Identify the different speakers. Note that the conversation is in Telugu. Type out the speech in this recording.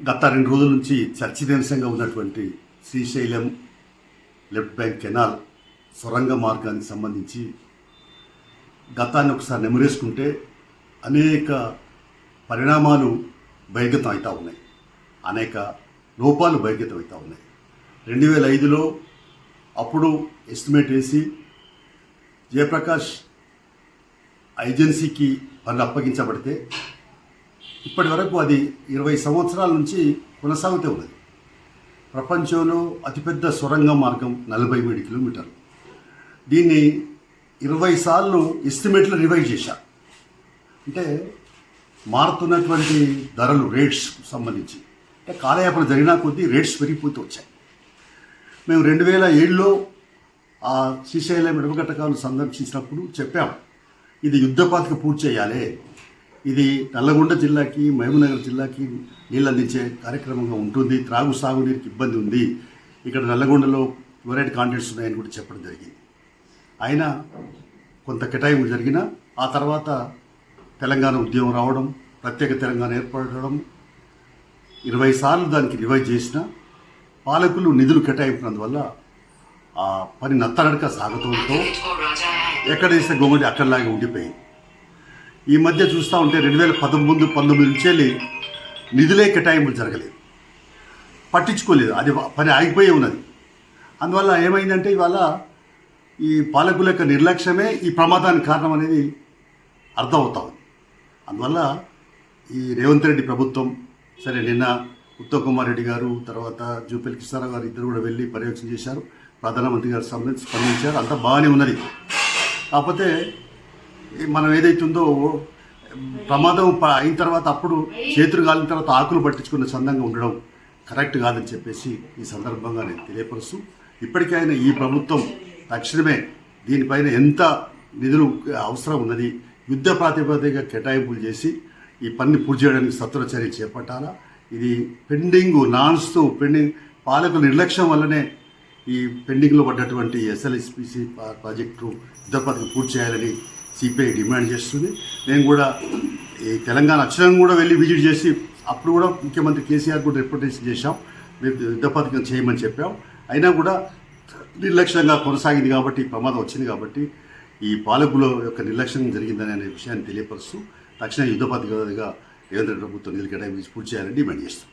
Speaker 1: గత రెండు రోజుల నుంచి చర్చనీయాంశంగా ఉన్నటువంటి శ్రీశైలం లెఫ్ట్ బ్యాంక్ కెనాల్ సొరంగ మార్గానికి సంబంధించి గతాన్ని ఒకసారి నెమరేసుకుంటే అనేక పరిణామాలు బహిర్గతం అవుతూ ఉన్నాయి. అనేక లోపాలు బహిర్గతం అవుతూ ఉన్నాయి. రెండు వేల ఐదులో అప్పుడు ఎస్టిమేట్ వేసి జయప్రకాష్ ఏజెన్సీకి పనులు అప్పగించబడితే ఇప్పటి వరకు అది ఇరవై సంవత్సరాల నుంచి కొనసాగుతూ ఉన్నది. ప్రపంచంలో అతిపెద్ద సొరంగ మార్గం నలభై ఏడు కిలోమీటర్లు. దీన్ని ఇరవై సార్లు ఎస్టిమేట్లు రివైజ్ చేశారు అంటే మారుతున్నటువంటి ధరలు రేట్స్ సంబంధించి. అంటే కాలయాపన జరిగినా కొద్దీ రేట్స్ పెరిగిపోతూ వచ్చాయి. మేము రెండు వేల ఏడులో ఆ శ్రీశైలం ఎడమగట్టకాలు సందర్శించినప్పుడు చెప్పాము ఇది యుద్ధపాతిక పూర్తి చేయాలి. ఇది నల్లగొండ జిల్లాకి మహబూబ్నగర్ జిల్లాకి నీళ్ళు అందించే కార్యక్రమంగా ఉంటుంది. త్రాగు సాగునీరుకి ఇబ్బంది ఉంది. ఇక్కడ నల్లగొండలో ఫ్లోరైడ్ కాంటెంట్స్ ఉన్నాయని కూడా చెప్పడం జరిగింది. అయినా కొంత కేటాయింపు జరిగిన ఆ తర్వాత తెలంగాణ ఉద్యమం రావడం ప్రత్యేక తెలంగాణ ఏర్పడడం ఇరవై సార్లు దానికి రివైజ్ చేసిన పాలకులు నిధులు కేటాయింపినందువల్ల ఆ పని నత్తనడక సాగతంతో ఎక్కడ వేస్తే గొంగడి అక్కడలాగే ఉండిపోయింది. ఈ మధ్య చూస్తూ ఉంటే రెండు వేల పదమూడు పంతొమ్మిది నుంచి వెళ్ళి నిధులే కేటాయింపులు జరగలేదు. పట్టించుకోలేదు. అది పని ఆగిపోయి ఉన్నది. అందువల్ల ఏమైందంటే ఇవాళ ఈ పాలకుల యొక్క నిర్లక్ష్యమే ఈ ప్రమాదానికి కారణం అనేది అర్థమవుతా ఉంది. అందువల్ల ఈ రేవంత్ రెడ్డి ప్రభుత్వం సరే నిన్న ఉత్తమ్ కుమార్ రెడ్డి గారు తర్వాత జూపల్ కిషారావు గారు ఇద్దరు కూడా వెళ్ళి పర్యవేక్షణ చేశారు. ప్రధానమంత్రి గారు సంబంధించి స్పందించారు. అంతా బాగానే ఉన్నది. కాకపోతే మనం ఏదైతే ఏదైతుందో ప్రమాదం ప- అయిన తర్వాత అప్పుడు చేతులు కాలిన తర్వాత ఆకులు పట్టించుకున్న చందంగా ఉండడం కరెక్ట్ కాదని చెప్పేసి ఈ సందర్భంగా నేను తెలియపరుస్తూ ఇప్పటికైనా ఈ ప్రభుత్వం తక్షణమే దీనిపైన ఎంత నిధులు అవసరం ఉన్నది యుద్ధ ప్రాతిపదికగా కేటాయింపులు చేసి ఈ పనిని పూర్తి చేయడానికి సత్వర చర్య చేపట్టాలా? ఇది పెండింగ్ నాన్స్తూ పెండింగ్ పాలకుల నిర్లక్ష్యం వల్లనే ఈ పెండింగ్లో పడ్డటువంటి ఎస్ఎల్ఎస్పిసి ప్రాజెక్టు యుద్ధ యుద్ధపథకం పూర్తి చేయాలని సిపిఐ డిమాండ్ చేస్తుంది. నేను కూడా ఈ తెలంగాణ అక్షరం కూడా వెళ్ళి విజిట్ చేసి అప్పుడు కూడా ముఖ్యమంత్రి కేసీఆర్ కూడా రిప్రజెంటేషన్ చేశాం. మీరు యుద్ధపథకం చేయమని చెప్పాం. అయినా కూడా నిర్లక్ష్యంగా కొనసాగింది కాబట్టి ప్రమాదం వచ్చింది కాబట్టి ఈ పాలకుల యొక్క నిర్లక్ష్యం జరిగిందని అనే విషయాన్ని తెలియపరుస్తూ తక్షణ యుద్ధపథకగా రేవంత్ రెడ్డి ప్రభుత్వం నిధులు కేటాయించి పూర్తి చేయాలని డిమాండ్ చేస్తాం